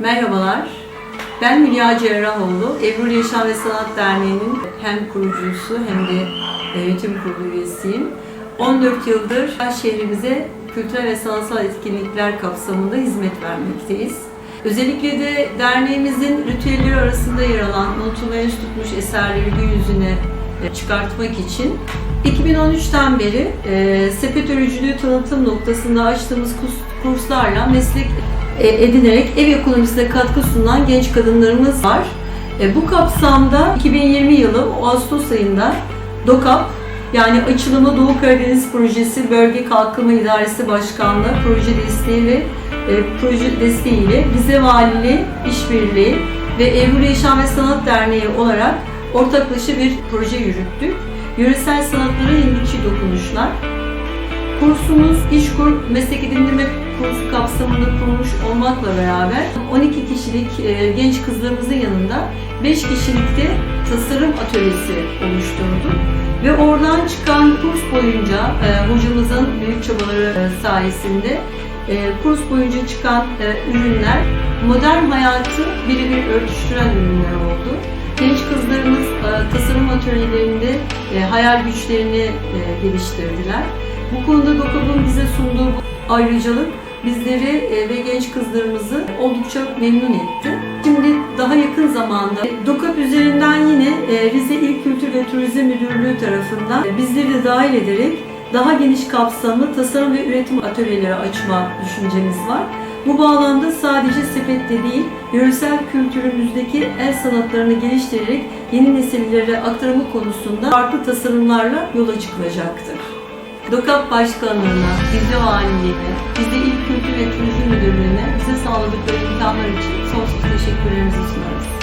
Merhabalar, ben Hülya Cerrahoğlu. Ebru Yaşam ve Sanat Derneği'nin hem kurucusu hem de e, yönetim kurulu üyesiyim. 14 yıldır şehrimize kültürel ve sanatsal etkinlikler kapsamında hizmet vermekteyiz. Özellikle de derneğimizin ritüelleri arasında yer alan unutulmaya tutmuş eserleri gün yüzüne e, çıkartmak için 2013'ten beri e, sepet örücülüğü tanıtım noktasında açtığımız kurs- kurslarla meslek edinerek ev ekonomisine katkı sunan genç kadınlarımız var. E, bu kapsamda 2020 yılı Ağustos ayında DOKAP yani Açılımı Doğu Karadeniz Projesi Bölge Kalkınma İdaresi Başkanlığı proje desteği ve e, proje desteğiyle Rize Valiliği İşbirliği ve Ebru Yaşam ve Sanat Derneği olarak ortaklaşa bir proje yürüttük. Yöresel sanatlara yenilikçi dokunuşlar. Kursumuz İşkur Meslek Edindirme Kurulmuş olmakla beraber 12 kişilik e, genç kızlarımızın yanında 5 kişilikte tasarım atölyesi oluşturduk. Ve oradan çıkan kurs boyunca e, hocamızın büyük çabaları e, sayesinde kurs boyunca çıkan ürünler modern hayatı birebir örtüştüren ürünler oldu. Genç kızlarımız tasarım atölyelerinde hayal güçlerini geliştirdiler. Bu konuda DOKAB'ın bize sunduğu ayrıcalık bizleri e, ve genç kızlarımızı oldukça memnun etti. Şimdi daha yakın zamanda DOKAP üzerinden yine e, Rize İl Kültür ve Turizm Müdürlüğü tarafından bizleri de dahil ederek daha geniş kapsamlı tasarım ve üretim atölyeleri açma düşüncemiz var. Bu bağlamda sadece sepette değil, yöresel kültürümüzdeki el sanatlarını geliştirerek yeni nesillere aktarımı konusunda farklı tasarımlarla yola çıkılacaktır. DOKAP Başkanlığı'na, Rize Valiliğine, Rize İl Kültür ve Turizm Müdürlüğü'ne bize sağladıkları imkanlar için sonsuz teşekkürlerimizi sunarız.